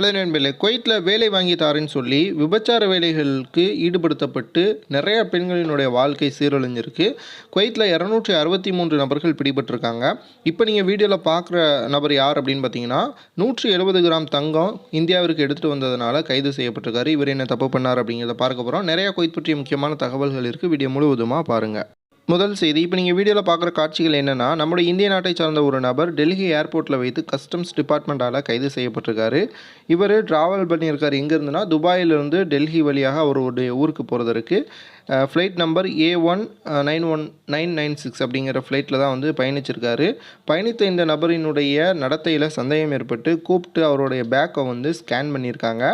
Hello நண்பர்களே குவைத்தில் வேலை வாங்கி தாரேன்னு சொல்லி விபச்சார வேலைகளுக்கு ஈடுபடுத்தப்பட்டு நிறைய பெண்களினுடைய வாழ்க்கை சீரழிஞ்சிருக்கு. குவைத்தில் இரநூற்றி அறுபத்தி மூன்று நபர்கள் பிடிபட்டிருக்காங்க. இப்போ நீங்கள் வீடியோவில் பார்க்குற நபர் யார் அப்படின்னு பார்த்தீங்கன்னா நூற்றி எழுபது கிராம் தங்கம் இந்தியாவிற்கு எடுத்துகிட்டு வந்ததுனால கைது செய்யப்பட்டிருக்காரு. இவர் என்ன தப்பு பண்ணார் அப்படிங்கிறத பார்க்க போகிறோம் நிறைய குவைத் பற்றிய முக்கியமான தகவல்கள் இருக்குது வீடியோ முழுவதுமாக பாருங்கள் முதல் செய்தி இப்போ நீங்கள் வீடியோவில் பார்க்குற காட்சிகள் என்னென்னா நம்முடைய இந்திய நாட்டை சார்ந்த ஒரு நபர் டெல்லி ஏர்போர்ட்டில் வைத்து கஸ்டம்ஸ் டிபார்ட்மெண்ட்டால் கைது செய்யப்பட்டிருக்காரு. இவர் ட்ராவல் பண்ணியிருக்காரு. எங்கேருந்துன்னா துபாயிலிருந்து டெல்லி வழியாக அவருடைய ஊருக்கு போகிறதற்கு flight number A one nine one nine nine six அப்படிங்கிற ஃப்ளைட்டில் தான் வந்து பயணிச்சிருக்காரு. பயணித்த இந்த நபரினுடைய நடத்தையில் சந்தேகம் ஏற்பட்டு கூப்பிட்டு அவருடைய பேக்கை வந்து ஸ்கேன் பண்ணியிருக்காங்க.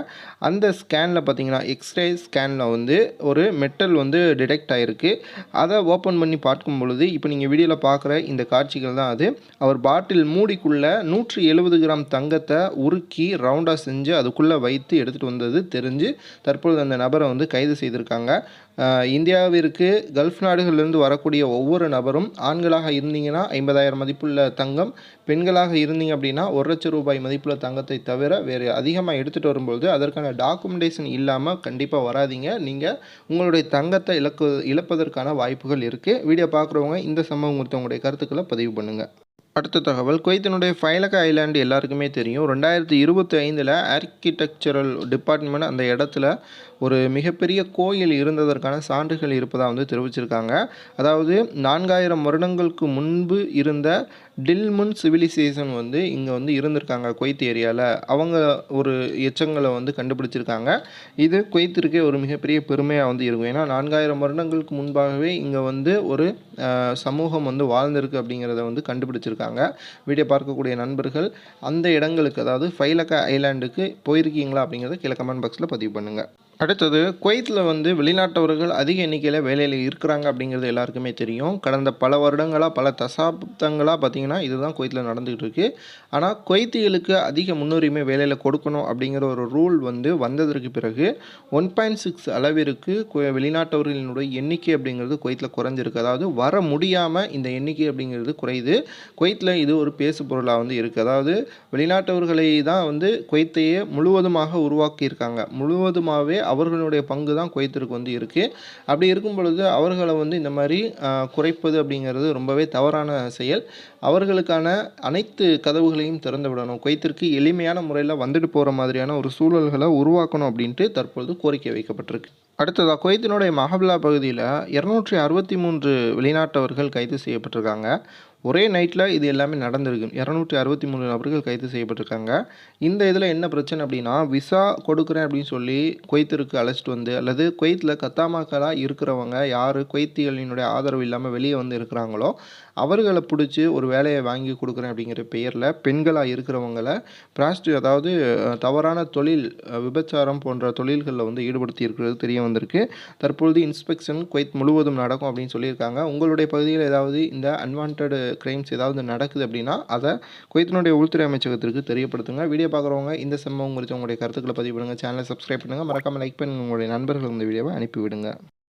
அந்த ஸ்கேனில் பார்த்தீங்கன்னா எக்ஸ்ரே ஸ்கேனில் வந்து ஒரு மெட்டல் வந்து டிடெக்ட் ஆகிருக்கு அதை ஓப்பன் பண்ணி பார்க்கும் பொழுது இப்போ நீங்கள் வீடியோவில் பார்க்குற இந்த காட்சிகள் தான் அது. அவர் பாட்டில் மூடிக்குள்ளே நூற்றி எழுபது கிராம் தங்கத்தை உருக்கி ரவுண்டாக செஞ்சு அதுக்குள்ளே வைத்து எடுத்துகிட்டு வந்தது தெரிஞ்சு தற்பொழுது அந்த நபரை வந்து கைது செய்திருக்காங்க. இந்தியாவிற்கு கல்ஃப் நாடுகளிலிருந்து வரக்கூடிய ஒவ்வொரு நபரும் ஆண்களாக இருந்தீங்கன்னா ஐம்பதாயிரம் மதிப்புள்ள தங்கம் பெண்களாக இருந்தீங்க அப்படின்னா ஒரு லட்சம் ரூபாய் மதிப்புள்ள தங்கத்தை தவிர வேறு அதிகமாக எடுத்துகிட்டு வரும்போது அதற்கான டாக்குமெண்டேஷன் இல்லாமல் கண்டிப்பாக வராதிங்க. நீங்கள் உங்களுடைய தங்கத்தை இழக்கு இழப்பதற்கான வாய்ப்புகள் இருக்குது வீடியோ பார்க்குறவங்க இந்த சம்பவம் குறித்த உங்களுடைய கருத்துக்களை பதிவு பண்ணுங்கள் அடுத்த தகவல். குவைத்தினுடைய ஃபைலக ஐலாண்டு எல்லாருக்குமே தெரியும். ரெண்டாயிரத்தி இருபத்தி ஐந்தில் ஆர்கிடெக்சரல் டிபார்ட்மெண்ட் அந்த இடத்துல ஒரு மிகப்பெரிய கோயில் இருந்ததற்கான சான்றுகள் இருப்பதாக வந்து தெரிவிச்சிருக்காங்க. அதாவது நான்காயிரம் வருடங்களுக்கு முன்பு இருந்த டில்முன் சிவிலைசேஷன் வந்து இங்கே வந்து இருந்திருக்காங்க குவைத் ஏரியாவில் அவங்க ஒரு எச்சங்களை வந்து கண்டுபிடிச்சிருக்காங்க. இது குவைத்திற்கே ஒரு மிகப்பெரிய பெருமையாக வந்து இருக்கும். ஏன்னா நான்காயிரம் வருடங்களுக்கு முன்பாகவே இங்கே வந்து ஒரு சமூகம் வந்து வாழ்ந்திருக்கு அப்படிங்கிறத வந்து கண்டுபிடிச்சிருக்காங்க. வீடியோ பார்க்கக்கூடிய நண்பர்கள் அந்த இடங்களுக்கு அதாவது ஃபைலக்கா ஐலாண்டுக்கு போயிருக்கீங்களா அப்படிங்கிறத கீழே கமெண்ட் பாக்ஸில் பதிவு பண்ணுங்கள் அடுத்தது குவைத்தில் வந்து வெளிநாட்டவர்கள் அதிக எண்ணிக்கையில் வேலையில் இருக்கிறாங்க அப்படிங்கிறது எல்லாருக்குமே தெரியும். கடந்த பல வருடங்களாக பல தசாப்தங்களாக பார்த்திங்கன்னா இதுதான் குவைத்தில் நடந்துகிட்டு இருக்குது ஆனால் குவைத்திகளுக்கு அதிக முன்னுரிமை வேலையில் கொடுக்கணும் அப்படிங்கிற ஒரு ரூல் வந்து வந்ததற்கு பிறகு ஒன் பாயிண்ட் சிக்ஸ் அளவிற்கு வெளிநாட்டவர்களினுடைய எண்ணிக்கை அப்படிங்கிறது குவைத்தில் குறைஞ்சிருக்கு. அதாவது வர முடியாமல் இந்த எண்ணிக்கை அப்படிங்கிறது குறையுது. குவைத்தில் இது ஒரு பேசு பொருளாக வந்து இருக்குது அதாவது வெளிநாட்டவர்களை தான் வந்து குவைத்தையே முழுவதுமாக உருவாக்கியிருக்காங்க. முழுவதுமாகவே அவர்களுடைய பங்கு தான் குவைத்திற்கு வந்து இருக்குது அப்படி இருக்கும் பொழுது அவர்களை வந்து இந்த மாதிரி குறைப்பது அப்படிங்கிறது ரொம்பவே தவறான செயல். அவர்களுக்கான அனைத்து கதவுகளையும் திறந்து விடணும். குவைத்திற்கு எளிமையான முறையில் வந்துட்டு போகிற மாதிரியான ஒரு சூழல்களை உருவாக்கணும் அப்படின்ட்டு தற்பொழுது கோரிக்கை வைக்கப்பட்டிருக்கு. அடுத்ததாக குவைத்தினுடைய மஹபலா பகுதியில் இரநூற்றி அறுபத்தி மூன்று வெளிநாட்டவர்கள் கைது செய்யப்பட்டிருக்காங்க. ஒரே நைட்டில் இது எல்லாமே நடந்திருக்கு. இரநூற்றி அறுபத்தி மூணு நபர்கள் கைது செய்யப்பட்டிருக்காங்க. இந்த இதில் என்ன பிரச்சனை அப்படின்னா விசா கொடுக்குறேன் அப்படின்னு சொல்லி குவைத்திற்கு அழைச்சிட்டு வந்து அல்லது குவைத்தில் கத்தாமாக்களாக இருக்கிறவங்க யார் குவைத்திகளினுடைய ஆதரவு இல்லாமல் வெளியே வந்து இருக்கிறாங்களோ அவர்களை பிடிச்சி ஒரு வேலையை வாங்கி கொடுக்குறேன் அப்படிங்கிற பெயரில் பெண்களாக இருக்கிறவங்கள பிராஸ்டி அதாவது தவறான தொழில் விபச்சாரம் போன்ற தொழில்களில் வந்து ஈடுபடுத்தி இருக்கிறது தெரிய வந்திருக்கு. தற்பொழுது இன்ஸ்பெக்ஷன் குவைத் முழுவதும் நடக்கும் அப்படின்னு சொல்லியிருக்காங்க. உங்களுடைய பகுதியில் ஏதாவது இந்த அன்வான்ட் கிரைம்ஸ் ஏதாவது நடக்குது அப்படின்னா அதை குவைத்தினுடைய உள்துறை அமைச்சகத்திற்கு தெரியப்படுத்துங்க. வீடியோ பார்க்குறவங்க இந்த சம்பவம் குறித்து உங்களுடைய கருத்துக்களை பதிவு பண்ணுங்கள் சேனலை சப்ஸ்கிரைப் பண்ணுங்கள் மறக்காமல் லைக் பண்ணி உங்களுடைய நண்பர்கள் இந்த வீடியோவை அனுப்பிவிடுங்க.